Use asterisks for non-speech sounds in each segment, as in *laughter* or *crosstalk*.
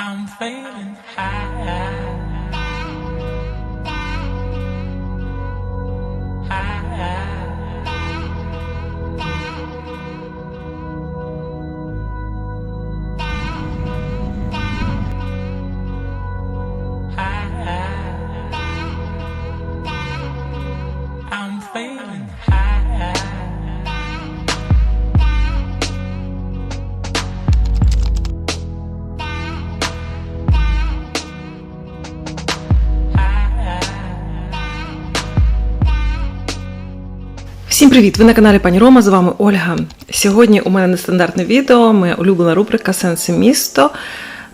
I'm feeling high. Всім привіт! Ви на каналі Пані Рома. З вами Ольга. Сьогодні у мене нестандартне відео, моя улюблена рубрика Сенси місто,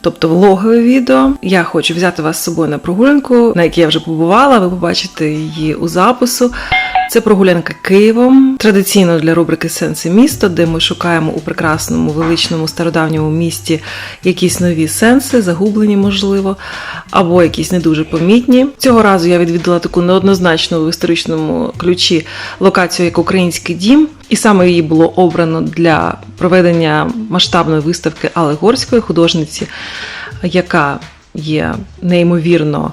тобто влогове відео. Я хочу взяти вас з собою на прогулянку, на якій я вже побувала. Ви побачите її у запису. Це прогулянка Києвом, традиційно для рубрики Сенси місто, де ми шукаємо у прекрасному величному стародавньому місті якісь нові сенси, загублені, можливо, або якісь не дуже помітні. Цього разу я відвідала таку неоднозначну в історичному ключі локацію як Український дім, і саме її було обрано для проведення масштабної виставки Алли Горської художниці, яка є неймовірно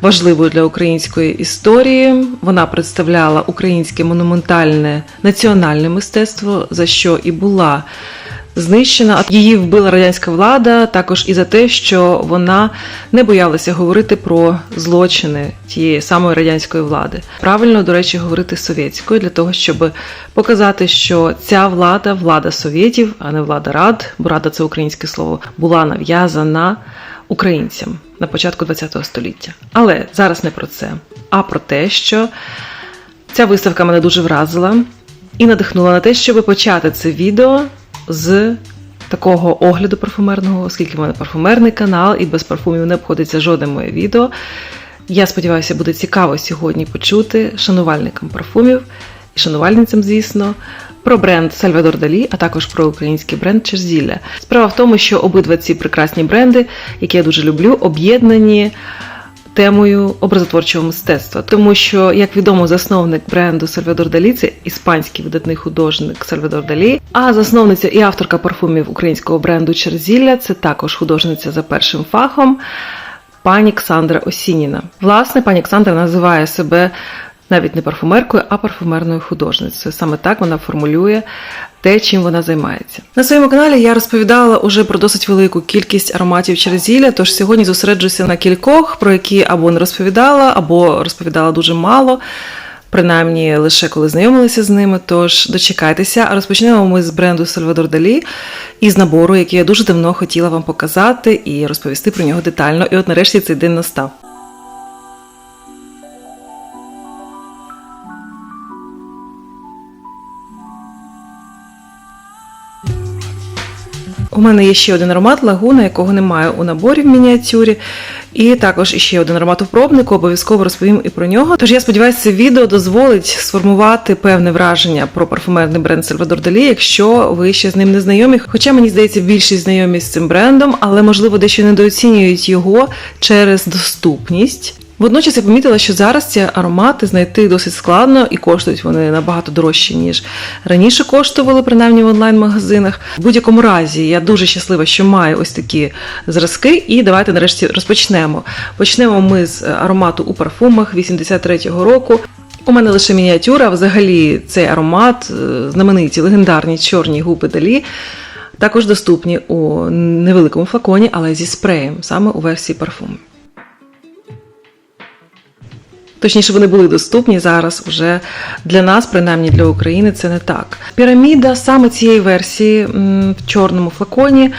важливою для української історії. Вона представляла українське монументальне національне мистецтво, за що і була знищена. Її вбила радянська влада також і за те, що вона не боялася говорити про злочини тієї самої радянської влади. Правильно, до речі, говорити совєтською для того, щоб показати, що ця влада, влада совєтів, а не влада рад, бо рада це українське слово, була нав'язана українцям на початку ХХ століття. Але зараз не про це, а про те, що ця виставка мене дуже вразила і надихнула на те, щоб почати це відео з такого огляду парфумерного, оскільки в мене парфумерний канал і без парфумів не обходиться жодне моє відео. Я сподіваюся, буде цікаво сьогодні почути шанувальникам парфумів і шанувальницям, звісно, про бренд Сальвадор Далі, а також про український бренд Черзілля. Справа в тому, що обидва ці прекрасні бренди, які я дуже люблю, об'єднані темою образотворчого мистецтва. Тому що, як відомо, засновник бренду Сальвадор Далі це іспанський видатний художник Сальвадор Далі, а засновниця і авторка парфумів українського бренду Черзілля це також художниця за першим фахом. Пані Ксандра Осініна. Власне, пані Ксандра називає себе навіть не парфумеркою, а парфумерною художницею. Саме так вона формулює те, чим вона займається. На своєму каналі я розповідала уже про досить велику кількість ароматів черезілля, тож сьогодні зосереджуся на кількох, про які або не розповідала, або розповідала дуже мало. Принаймні лише коли знайомилися з ними. Тож дочекайтеся. А розпочнемо ми з бренду Сальвадор Далі і з набору, який я дуже давно хотіла вам показати і розповісти про нього детально. І от нарешті цей день настав. У мене є ще один аромат лагуна, якого немає у наборі в мініатюрі. І також ще один аромат у пробнику, обов'язково розповім і про нього. Тож я сподіваюся, це відео дозволить сформувати певне враження про парфумерний бренд Сальвадор Далі, якщо ви ще з ним не знайомі. Хоча мені здається, більшість знайомі з цим брендом, але можливо дещо недооцінюють його через доступність. Водночас я помітила, що зараз ці аромати знайти досить складно і коштують вони набагато дорожче, ніж раніше коштували, принаймні в онлайн-магазинах. В будь-якому разі я дуже щаслива, що маю ось такі зразки, і давайте нарешті розпочнемо. Почнемо ми з аромату у парфумах 83-го року. У мене лише мініатюра, взагалі цей аромат, е, знамениті легендарні чорні губи далі. Також доступні у невеликому флаконі, але зі спреєм, саме у версії парфуму. Точніше, вони були доступні зараз уже для нас, принаймні для України, це не так. Піраміда саме цієї версії в чорному флаконі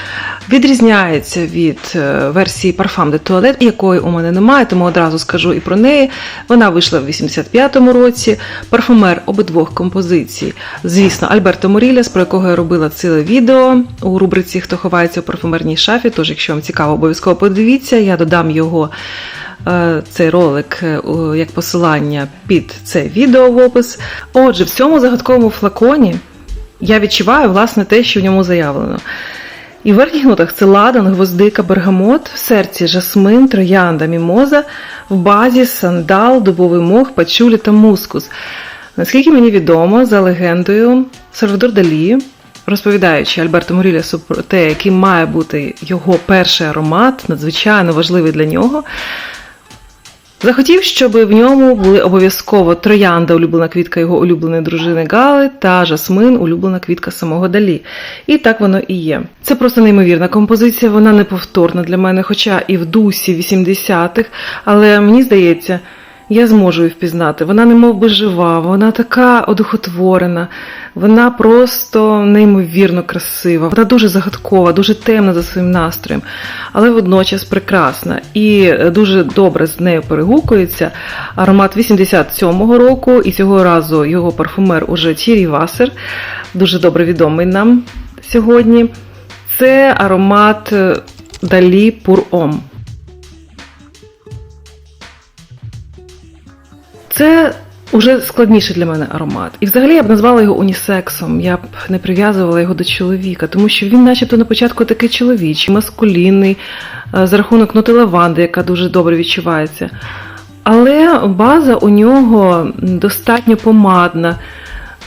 відрізняється від е, версії Parfum de Toilette, якої у мене немає, тому одразу скажу і про неї. Вона вийшла в 85-му році. Парфумер обидвох композицій. Звісно, Альберто Моріліс, про якого я робила ціле відео у рубриці Хто ховається у парфумерній шафі. Тож, якщо вам цікаво, обов'язково подивіться, я додам його цей ролик е, як посилання під це відео в опис. Отже, в цьому загадковому флаконі я відчуваю власне те, що в ньому заявлено. І в верхніх нотах це ладан, гвоздика, бергамот, в серці жасмин, троянда, мімоза, в базі сандал, дубовий мох, пачулі та мускус. Наскільки мені відомо, за легендою, Сальвадор Далі розповідаючи Альберту Морілісу про те, який має бути його перший аромат, надзвичайно важливий для нього. Захотів, щоб в ньому були обов'язково троянда, улюблена квітка його улюбленої дружини Гали, та жасмин, улюблена квітка самого Далі. І так воно і є. Це просто неймовірна композиція, вона неповторна для мене, хоча і в дусі 80-х, але мені здається. Я зможу її впізнати. Вона не би жива, вона така одухотворена, вона просто неймовірно красива, вона дуже загадкова, дуже темна за своїм настроєм, але водночас прекрасна і дуже добре з нею перегукується. Аромат 87-го року, і цього разу його парфумер уже Тірі Васер, дуже добре відомий нам сьогодні. Це аромат Далі Пур Це уже складніший для мене аромат. І взагалі я б назвала його унісексом. Я б не прив'язувала його до чоловіка, тому що він, начебто, на початку такий чоловічий, маскулінний, е, за рахунок ноти лаванди, яка дуже добре відчувається. Але база у нього достатньо помадна,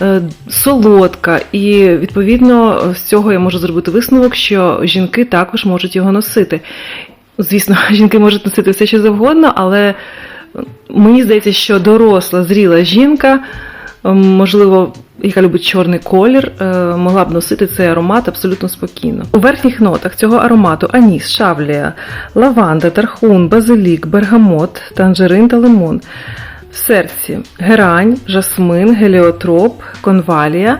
е, солодка, і відповідно з цього я можу зробити висновок, що жінки також можуть його носити. Звісно, *laughs* жінки можуть носити все, що завгодно, але Мені здається, що доросла, зріла жінка, ем, можливо, яка любить чорний колір, е, могла б носити цей аромат абсолютно спокійно. У верхніх нотах цього аромату аніс, шавлія, лаванда, тархун, базилік, бергамот, танжерин та лимон. В серці герань, жасмин, геліотроп, конвалія.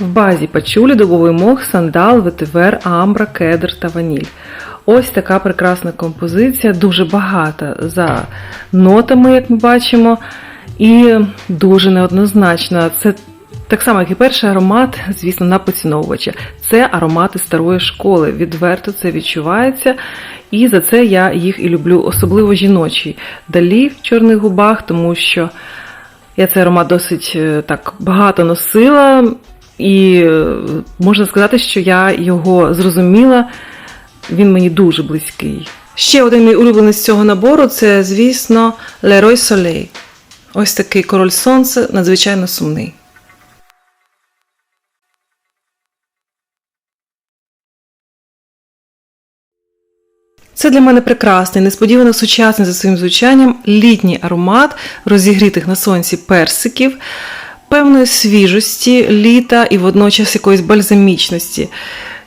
В базі пачулі, дубовий мох, сандал, ветивер, амбра, кедр та ваніль. Ось така прекрасна композиція, дуже багата за нотами, як ми бачимо, і дуже неоднозначна. Це так само, як і перший аромат, звісно, на поціновувача. Це аромати старої школи. Відверто це відчувається. І за це я їх і люблю, особливо жіночий далі в чорних губах, тому що я цей аромат досить е, так багато носила, і е, можна сказати, що я його зрозуміла. Він мені дуже близький. Ще один мій улюблений з цього набору це, звісно, Leroy Soleil. Ось такий король сонця, надзвичайно сумний. Це для мене прекрасний, несподівано сучасний за своїм звучанням літній аромат розігрітих на сонці персиків, певної свіжості, літа і водночас якоїсь бальзамічності.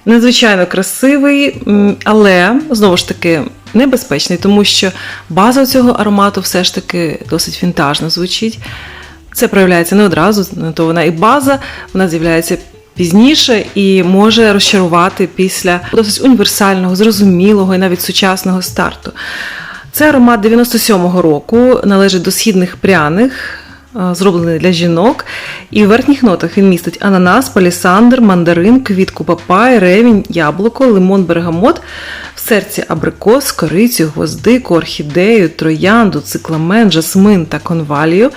Надзвичайно красивий, але знову ж таки небезпечний, тому що база цього аромату все ж таки досить вінтажно звучить. Це проявляється не одразу, то вона і база, вона з'являється пізніше і може розчарувати після досить універсального, зрозумілого і навіть сучасного старту. Це аромат 97-го року, належить до східних пряних. Зроблений для жінок, і в верхніх нотах він містить ананас, палісандр, мандарин, квітку папай, ревінь, яблуко, лимон, бергамот, в серці абрикос, корицю, гвоздику, орхідею, троянду, цикламен, жасмин та конвалію,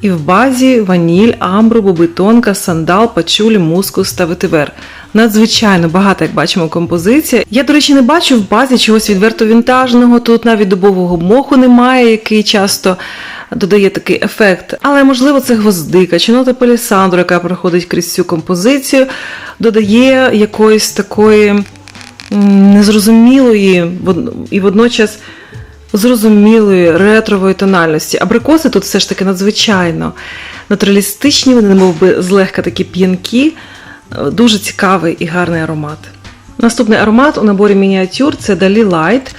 і в базі ваніль, амбру, бобитонка, сандал, пачулі, мускус та ветивер. Надзвичайно багата, як бачимо, композиція. Я, до речі, не бачу в базі чогось відверто вінтажного. Тут навіть дубового моху немає, який часто додає такий ефект. Але, можливо, це гвоздика чи нота палісандру, яка проходить крізь цю композицію, додає якоїсь такої незрозумілої і водночас зрозумілої ретрової тональності. Абрикоси тут все ж таки надзвичайно натуралістичні, вони мов злегка такі п'янкі, дуже цікавий і гарний аромат. Наступний аромат у наборі мініатюр це Далі Light.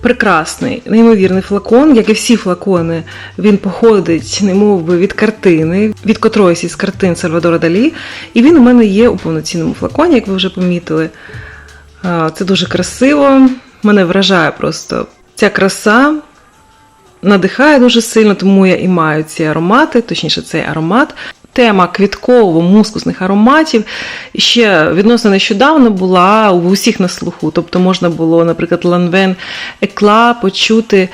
Прекрасний, неймовірний флакон, як і всі флакони, він походить, немов би, від картини, від котроїсь із картин Сальвадора Далі. І він у мене є у повноцінному флаконі, як ви вже помітили. Це дуже красиво. Мене вражає просто ця краса. Надихає дуже сильно, тому я і маю ці аромати, точніше, цей аромат тема квітково-мускусних ароматів ще відносно нещодавно була у всіх на слуху. Тобто можна було, наприклад, ланвен екла почути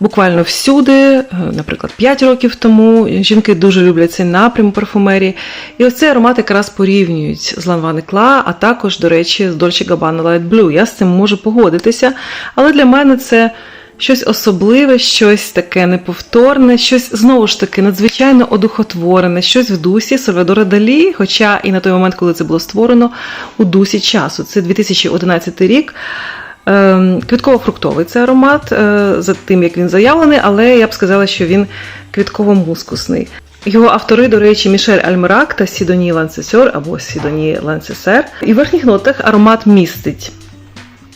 буквально всюди, е, наприклад, 5 років тому. Жінки дуже люблять цей напрям парфумерії. І ось цей аромат якраз порівнюють з ланван екла, а також, до речі, з Dolce Gabbana Light Blue. Я з цим можу погодитися, але для мене це Щось особливе, щось таке неповторне, щось знову ж таки надзвичайно одухотворене, щось в дусі Сальвадора Далі, хоча і на той момент, коли це було створено, у дусі часу. Це 2011 рік. Ем, Квітково-фруктовий це аромат, е, за тим, як він заявлений, але я б сказала, що він квітково-мускусний. Його автори, до речі, Мішель Альмерак та Сідоні Лансесер або Сідоні Лансесер. І в верхніх нотах аромат містить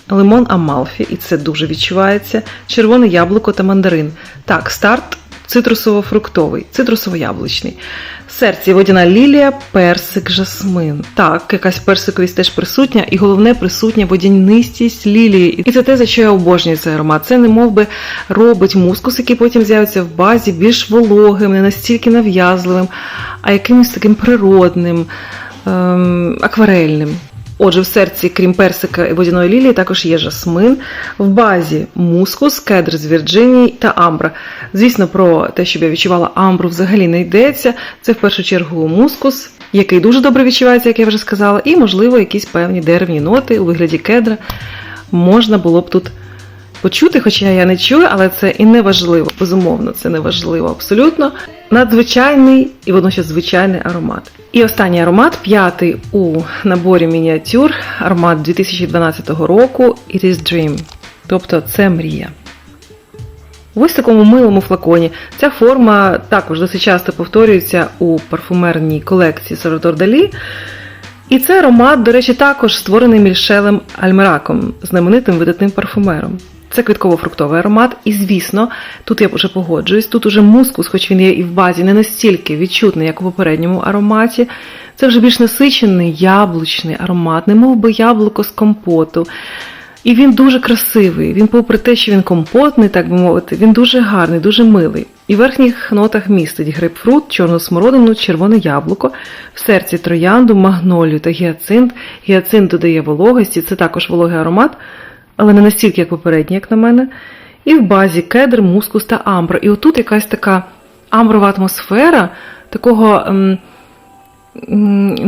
лимон Амалфі, і це дуже відчувається, червоне яблуко та мандарин. Так, старт цитрусово-фруктовий, цитрусово-яблучний. Серці водяна лілія, персик, жасмин. Так, якась персиковість теж присутня, і головне присутня водянистість лілії. І це те, за що я обожнюю цей аромат. Це не мов би робить мускус, який потім з'явиться в базі, більш вологим, не настільки нав'язливим, а якимось таким природним, ем, акварельним. Отже, в серці, крім персика і водяної лілії, також є жасмин. В базі мускус, кедр з Вірджинії та амбра. Звісно, про те, щоб я відчувала амбру, взагалі не йдеться. Це в першу чергу мускус, який дуже добре відчувається, як я вже сказала, і, можливо, якісь певні деревні ноти у вигляді кедра можна було б тут почути, хоча я не чую, але це і не важливо. Безумовно, це не важливо абсолютно. Надзвичайний і водночас звичайний аромат. І останній аромат, п'ятий у наборі мініатюр, аромат 2012 року It is Dream. Тобто це мрія. В ось такому милому флаконі. Ця форма також досить часто повторюється у парфумерній колекції Сальвадор Далі. І це аромат, до речі, також створений Мільшелем Альмераком, знаменитим видатним парфумером. Це квітково-фруктовий аромат, і звісно, тут я вже погоджуюсь, тут уже мускус, хоч він є і в базі, не настільки відчутний, як у попередньому ароматі. Це вже більш насичений яблучний аромат, не мов би яблуко з компоту. І він дуже красивий. Він, попри те, що він компотний, так би мовити, він дуже гарний, дуже милий. І в верхніх нотах містить грейпфрут, чорну смородину, червоне яблуко, в серці троянду, магнолію та гіацинт. Гіацинт додає вологості, це також вологий аромат, але не настільки, як попередній, як на мене. І в базі кедр, мускус та амбра. І отут якась така амброва атмосфера, такого, ем,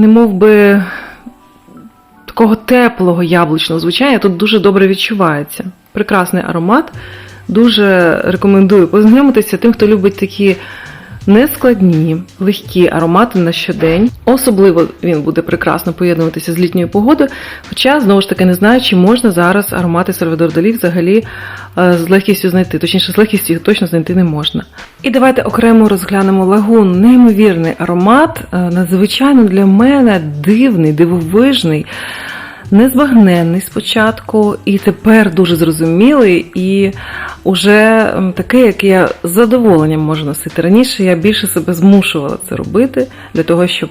не мов би, такого теплого яблучного звучання тут дуже добре відчувається. Прекрасний аромат. Дуже рекомендую познайомитися тим, хто любить такі нескладні, легкі аромати на щодень. Особливо він буде прекрасно поєднуватися з літньою погодою. Хоча, знову ж таки, не знаю, чи можна зараз аромати Сальвадор Далі взагалі е, з легкістю знайти. Точніше, з легкістю їх точно знайти не можна. І давайте окремо розглянемо лагун. Неймовірний аромат, е, надзвичайно для мене дивний, дивовижний. Незбагненний спочатку, і тепер дуже зрозумілий, і уже такий, який я з задоволенням можу носити. Раніше я більше себе змушувала це робити для того, щоб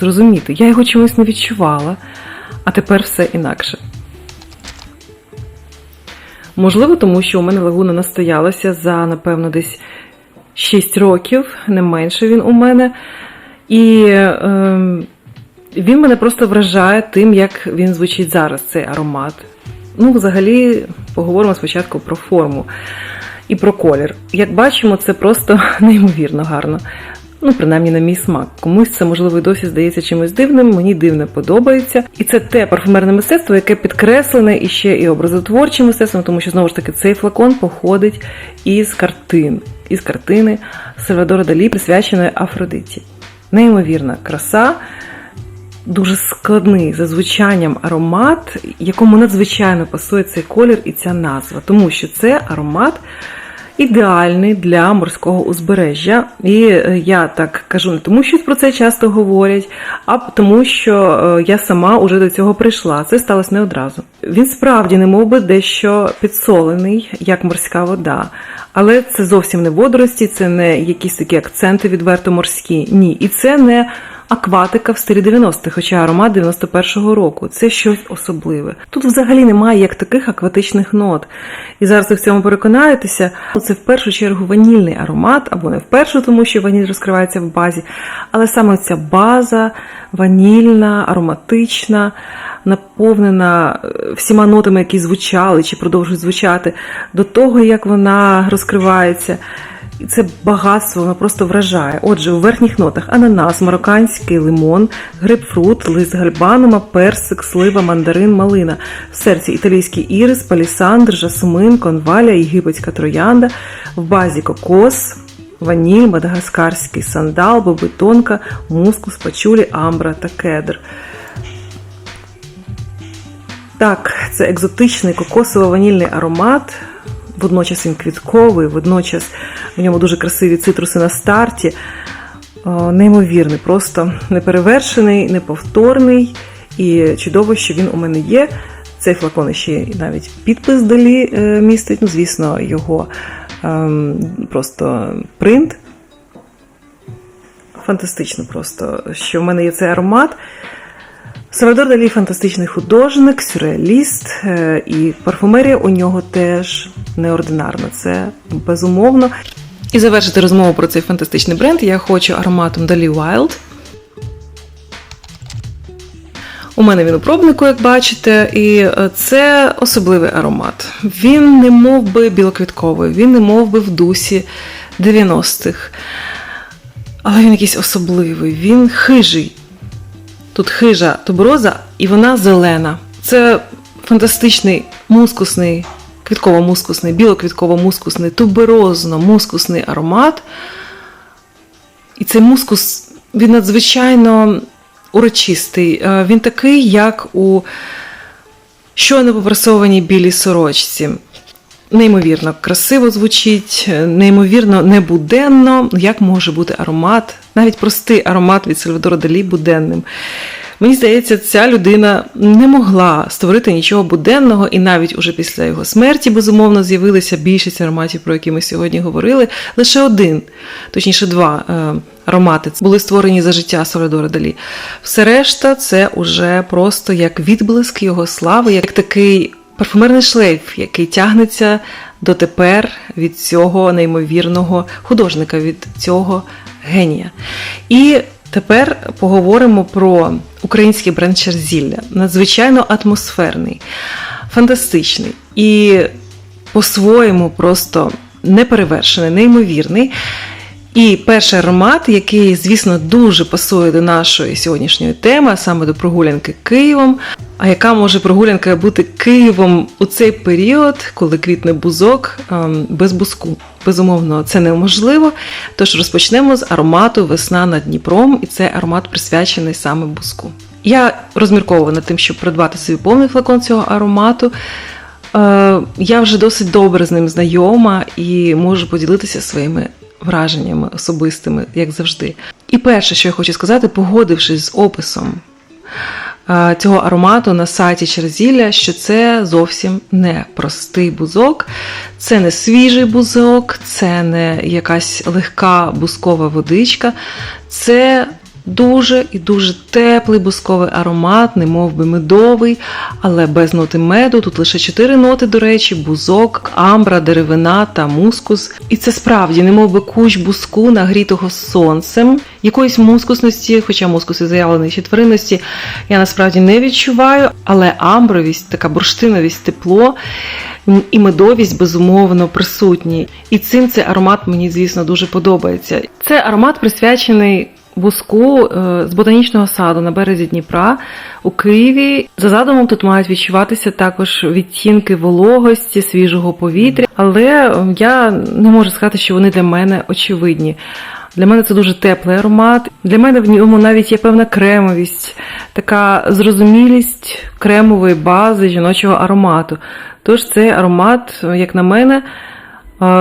зрозуміти. Я його чомусь не відчувала, а тепер все інакше. Можливо, тому що у мене лагуна настоялася за, напевно, десь 6 років, не менше він у мене. І е, він мене просто вражає тим, як він звучить зараз, цей аромат. Ну, взагалі, поговоримо спочатку про форму і про колір. Як бачимо, це просто *laughs* неймовірно гарно. Ну, принаймні, на мій смак. Комусь це, можливо, і досі здається чимось дивним, мені дивне подобається. І це те парфумерне мистецтво, яке підкреслене і ще і образотворчим мистецтвом, тому що, знову ж таки, цей флакон походить із картин, із картини Сальвадора Далі, присвяченої Афродиті. Неймовірна краса дуже складний за звучанням аромат, якому надзвичайно пасує цей колір і ця назва, тому що це аромат ідеальний для морського узбережжя. І е, я так кажу не тому, що про це часто говорять, а тому, що е, я сама уже до цього прийшла. Це сталося не одразу. Він справді не мов би дещо підсолений, як морська вода. Але це зовсім не водорості, це не якісь такі акценти відверто морські. Ні. І це не акватика в стилі 90-х, хоча аромат 91-го року. Це щось особливе. Тут взагалі немає як таких акватичних нот. І зараз ви в цьому переконаєтеся. Це в першу чергу ванільний аромат, або не в першу, тому що ваніль розкривається в базі. Але саме ця база ванільна, ароматична, наповнена е, всіма нотами, які звучали чи продовжують звучати, до того, як вона розкривається. І це багатство, воно просто вражає. Отже, у верхніх нотах ананас, марокканський лимон, грейпфрут, лист гальбанума, персик, слива, мандарин, малина. В серці італійський ірис, палісандр, жасмин, конваля, єгипетська троянда, в базі кокос, ваніль, мадагаскарський сандал, бобитонка, мускус, пачулі, амбра та кедр. Так, це екзотичний кокосово-ванільний аромат. Водночас він квітковий, водночас в ньому дуже красиві цитруси на старті. Неймовірний, просто неперевершений, неповторний. І чудово, що він у мене є. Цей флакон ще навіть підпис далі е, містить. Ну, звісно, його ем, просто принт. Фантастично просто, що в мене є цей аромат. Сальвадор Далі фантастичний художник, сюрреаліст, е, і парфумерія у нього теж неординарна. Це безумовно. І завершити розмову про цей фантастичний бренд я хочу ароматом Далі Wild. У мене він у пробнику, як бачите, і е, це особливий аромат. Він не мов би білоквітковий, він не мов би в дусі 90-х. Але він якийсь особливий, він хижий. Тут хижа тубероза, і вона зелена. Це фантастичний мускусний, квітково-мускусний, білоквітково-мускусний, туберозно-мускусний аромат. І цей мускус він надзвичайно урочистий. Е, Він такий, як у щойно попрасованій білій сорочці. Неймовірно красиво звучить, неймовірно небуденно, як може бути аромат, навіть простий аромат від Сальвадора Далі буденним. Мені здається, ця людина не могла створити нічого буденного, і навіть уже після його смерті, безумовно, з'явилися більшість ароматів, про які ми сьогодні говорили. Лише один, точніше, два е, аромати були створені за життя Сальвадора Далі. Все решта це уже просто як відблиск його слави, як такий парфумерний шлейф, який тягнеться дотепер від цього неймовірного художника, від цього генія. І тепер поговоримо про український бренд Черзілля. Надзвичайно атмосферний, фантастичний і по-своєму просто неперевершений, неймовірний. І перший аромат, який, звісно, дуже пасує до нашої сьогоднішньої теми, а саме до прогулянки Києвом. А яка може прогулянка бути Києвом у цей період, коли квітне бузок ем, без бузку? Безумовно, це неможливо. Тож розпочнемо з аромату Весна над Дніпром, і це аромат присвячений саме бузку. Я розмірковувала над тим, щоб придбати собі повний флакон цього аромату. Е, Я вже досить добре з ним знайома і можу поділитися своїми враженнями особистими, як завжди. І перше, що я хочу сказати, погодившись з описом е, цього аромату на сайті Черзілля, що це зовсім не простий бузок, це не свіжий бузок, це не якась легка бузкова водичка, це Дуже і дуже теплий бусковий аромат, не мов би медовий, але без ноти меду. Тут лише чотири ноти, до речі, бузок, амбра, деревина та мускус. І це справді не мов би кущ буску, нагрітого сонцем. Якоїсь мускусності, хоча мускус і заявлений четверинності, я насправді не відчуваю, але амбровість, така бурштиновість, тепло. І медовість безумовно присутні. І цим цей аромат мені, звісно, дуже подобається. Це аромат присвячений буску е, з ботанічного саду на березі Дніпра у Києві. За задумом тут мають відчуватися також відтінки вологості, свіжого повітря, але я не можу сказати, що вони для мене очевидні. Для мене це дуже теплий аромат. Для мене в ньому навіть є певна кремовість, така зрозумілість кремової бази жіночого аромату. Тож цей аромат, як на мене,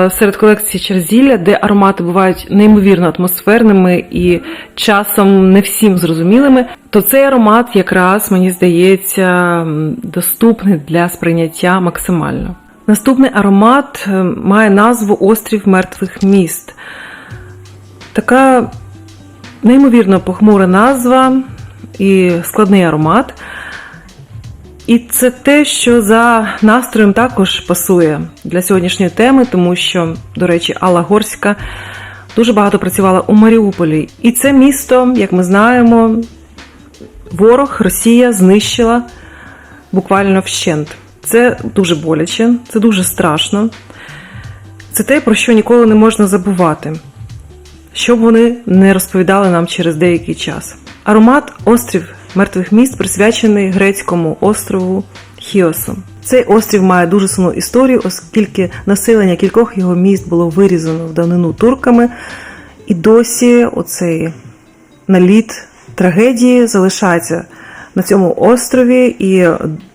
серед колекції Черзілля, де аромати бувають неймовірно атмосферними і часом не всім зрозумілими, то цей аромат якраз мені здається доступний для сприйняття максимально. Наступний аромат е, має назву Острів мертвих міст. Така неймовірно похмура назва і складний аромат. І це те, що за настроєм також пасує для сьогоднішньої теми, тому що, до речі, Алла Горська дуже багато працювала у Маріуполі. І це місто, як ми знаємо, ворог Росія знищила буквально вщент. Це дуже боляче, це дуже страшно. Це те, про що ніколи не можна забувати, щоб вони не розповідали нам через деякий час. Аромат острів мертвих міст присвячений грецькому острову Хіосу. Цей острів має дуже сумну історію, оскільки населення кількох його міст було вирізано в давнину турками, і досі оцей наліт трагедії залишається на цьому острові, і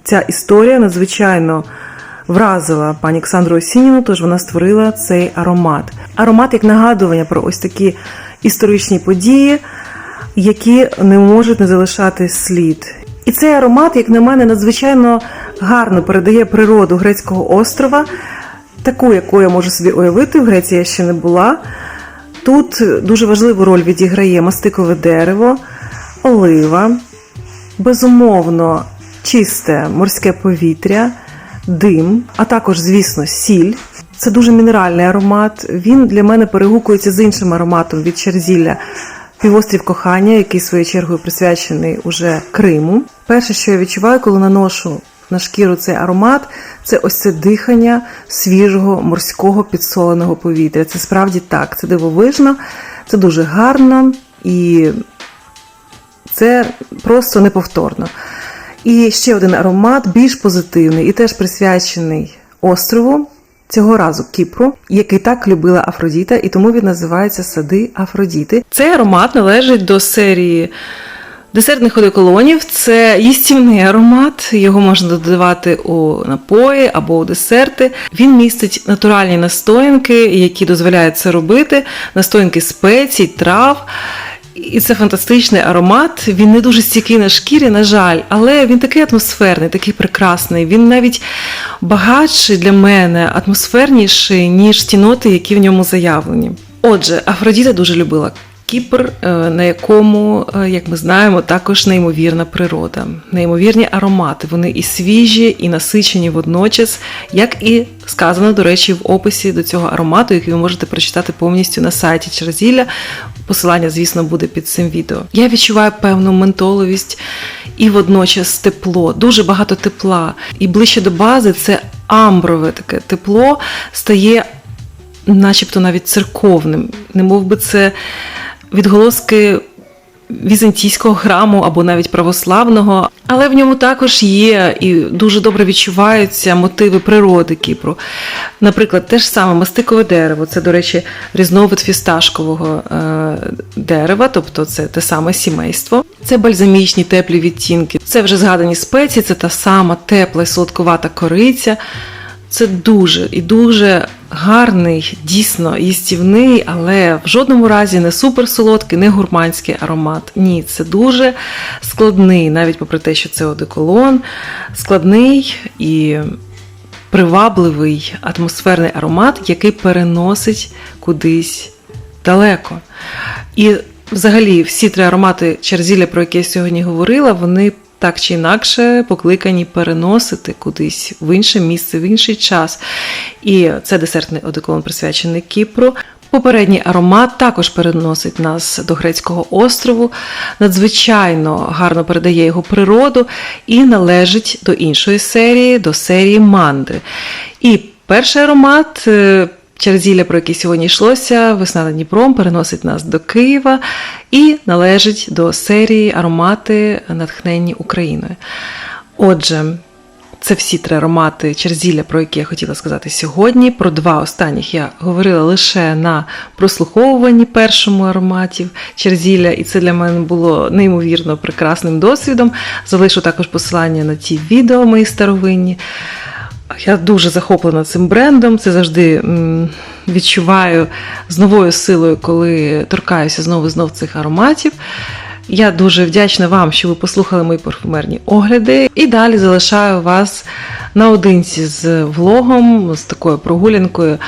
ця історія надзвичайно вразила пані Олександру Осініну, тож вона створила цей аромат. Аромат як нагадування про ось такі історичні події, які не можуть не залишати слід. І цей аромат, як на мене, надзвичайно гарно передає природу грецького острова, таку, яку я можу собі уявити. В Греції я ще не була. Тут дуже важливу роль відіграє мастикове дерево, олива, безумовно, чисте морське повітря, дим, а також, звісно, сіль. Це дуже мінеральний аромат. Він для мене перегукується з іншим ароматом від Черзілля. Півострів кохання, який своєю чергою присвячений уже Криму. Перше, що я відчуваю, коли наношу на шкіру цей аромат, це ось це дихання свіжого морського підсоленого повітря. Це справді так, це дивовижно, це дуже гарно і це просто неповторно. І ще один аромат, більш позитивний і теж присвячений острову. Цього разу Кіпру, який так любила Афродіта, і тому він називається Сади Афродіти. Цей аромат належить до серії десертних одеколонів. Це їстівний аромат, його можна додавати у напої або у десерти. Він містить натуральні настоянки, які дозволяють це робити, настоянки спецій, трав. І це фантастичний аромат. Він не дуже стійкий на шкірі, на жаль, але він такий атмосферний, такий прекрасний. Він навіть багатший для мене, атмосферніший, ніж ті ноти, які в ньому заявлені. Отже, Афродіта дуже любила Кіпр, е, на якому, е, як ми знаємо, також неймовірна природа, неймовірні аромати. Вони і свіжі, і насичені водночас, як і сказано, до речі, в описі до цього аромату, який ви можете прочитати повністю на сайті Черзілля. Посилання, звісно, буде під цим відео. Я відчуваю певну ментоловість і водночас тепло, дуже багато тепла. І ближче до бази це амброве таке тепло стає, начебто навіть церковним, не мов би це відголоски візантійського храму або навіть православного, але в ньому також є і дуже добре відчуваються мотиви природи Кіпру. Наприклад, те ж саме мастикове дерево, це, до речі, різновид фісташкового е, дерева, тобто це те саме сімейство. Це бальзамічні теплі відтінки, це вже згадані спеції, це та сама тепла і солодкувата кориця. Це дуже і дуже гарний, дійсно їстівний, але в жодному разі не суперсолодкий, не гурманський аромат. Ні, це дуже складний, навіть попри те, що це одеколон, складний і привабливий атмосферний аромат, який переносить кудись далеко. І взагалі всі три аромати черзілля, про які я сьогодні говорила, вони так чи інакше покликані переносити кудись в інше місце, в інший час. І це десертний одеколон присвячений Кіпру. Попередній аромат також переносить нас до грецького острову, надзвичайно гарно передає його природу і належить до іншої серії, до серії мандри. І перший аромат. Черзілля, про який сьогодні йшлося, весна над Дніпром переносить нас до Києва і належить до серії аромати, натхненні Україною. Отже, це всі три аромати черзілля, про які я хотіла сказати сьогодні. Про два останніх я говорила лише на прослуховуванні першому ароматів черзілля, і це для мене було неймовірно прекрасним досвідом. Залишу також посилання на ті відео мої старовинні. Я дуже захоплена цим брендом. Це завжди відчуваю з новою силою, коли торкаюся знову і знов цих ароматів. Я дуже вдячна вам, що ви послухали мої парфумерні огляди. І далі залишаю вас наодинці з влогом, з такою прогулянкою,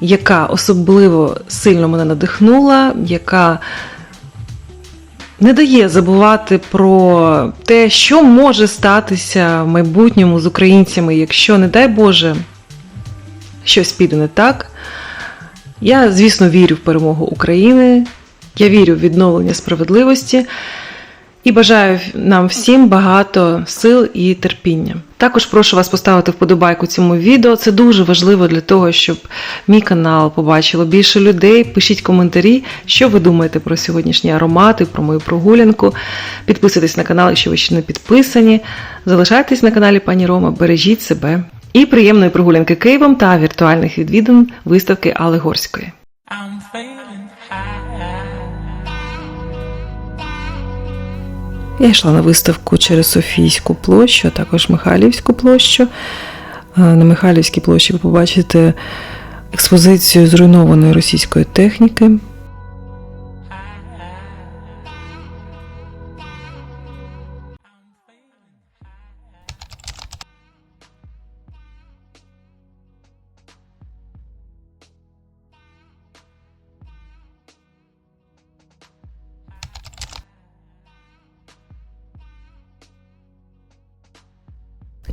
яка особливо сильно мене надихнула, яка не дає забувати про те, що може статися в майбутньому з українцями, якщо, не дай Боже, щось піде не так. Я, звісно, вірю в перемогу України. Я вірю в відновлення справедливості. І бажаю нам всім багато сил і терпіння. Також прошу вас поставити вподобайку цьому відео. Це дуже важливо для того, щоб мій канал побачило більше людей. Пишіть коментарі, що ви думаєте про сьогоднішні аромати, про мою прогулянку. Підписуйтесь на канал, якщо ви ще не підписані. Залишайтесь на каналі пані Рома, бережіть себе. І приємної прогулянки Києвом та віртуальних відвідин виставки Алли Я йшла на виставку через Софійську площу, а також Михайлівську площу. Е, На Михайлівській площі ви побачите експозицію зруйнованої російської техніки.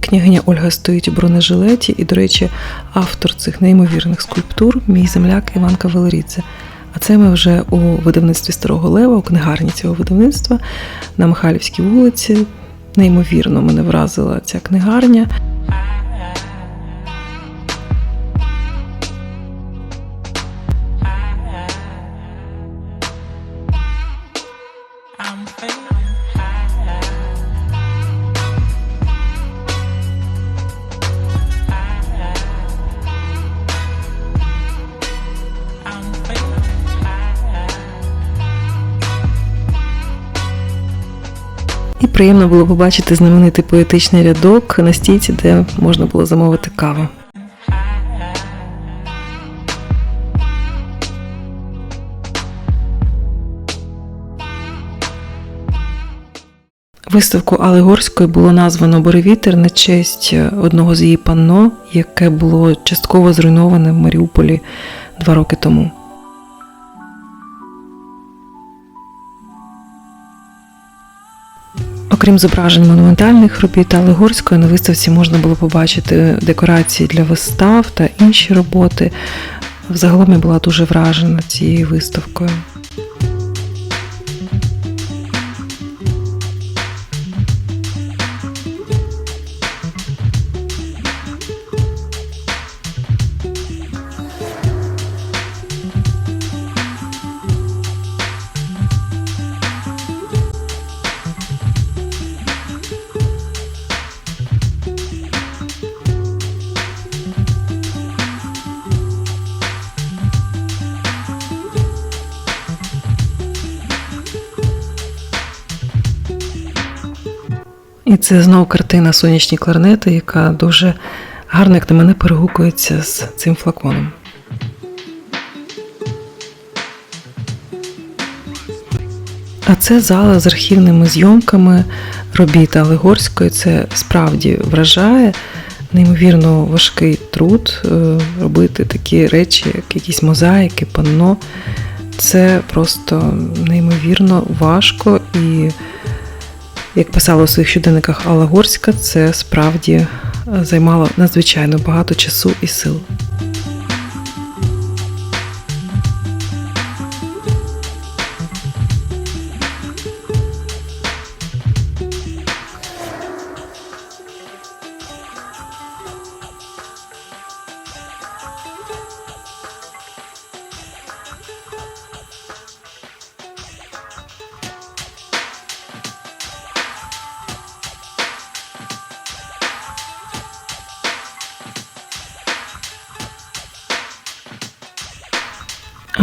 Княгиня Ольга стоїть у бронежилеті, і, до речі, автор цих неймовірних скульптур мій земляк Іван Кавалерідзе. А це ми вже у видавництві Старого Лева, у книгарні цього видавництва на Михайлівській вулиці. Неймовірно мене вразила ця книгарня. Приємно було побачити знаменитий поетичний рядок на стійці, де можна було замовити каву. Виставку Алли Горської було названо Боревітер на честь одного з її панно, яке було частково зруйноване в Маріуполі два роки тому. Окрім зображень монументальних робіт Алегорської, на виставці можна було побачити декорації для вистав та інші роботи. Взагалом я була дуже вражена цією виставкою. І це знову картина Сонячні кларнети, яка дуже гарно, як на мене, перегукується з цим флаконом. А це зала з архівними зйомками робіт Алли Горської. Це справді вражає. Неймовірно важкий труд е, робити такі речі, як якісь мозаїки, панно. Це просто неймовірно важко і як писала у своїх щоденниках Алла Горська, це справді е, займало надзвичайно багато часу і сил.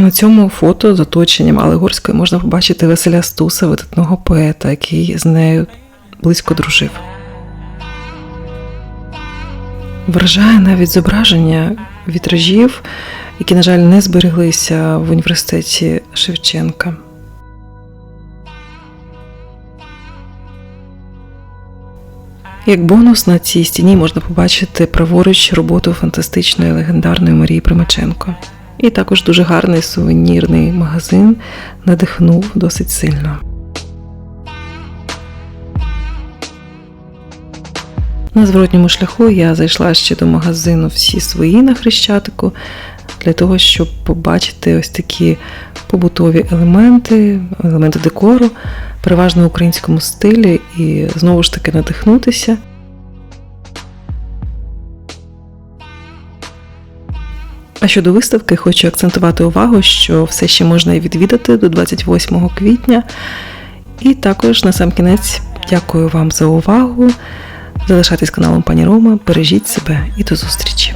На цьому фото з оточенням Алегорської можна побачити Василя Стуса, видатного поета, який з нею близько дружив. Вражає навіть зображення вітражів, які, на жаль, не збереглися в університеті Шевченка. Як бонус на цій стіні можна побачити праворуч роботу фантастичної легендарної Марії Примаченко. І також дуже гарний сувенірний магазин надихнув досить сильно. На зворотньому шляху я зайшла ще до магазину всі свої на Хрещатику для того, щоб побачити ось такі побутові елементи, елементи декору, переважно в українському стилі, і знову ж таки надихнутися. А щодо виставки, хочу акцентувати увагу, що все ще можна і відвідати до 28 квітня. І також на сам кінець дякую вам за увагу. Залишайтесь каналом пані Рома, бережіть себе і до зустрічі!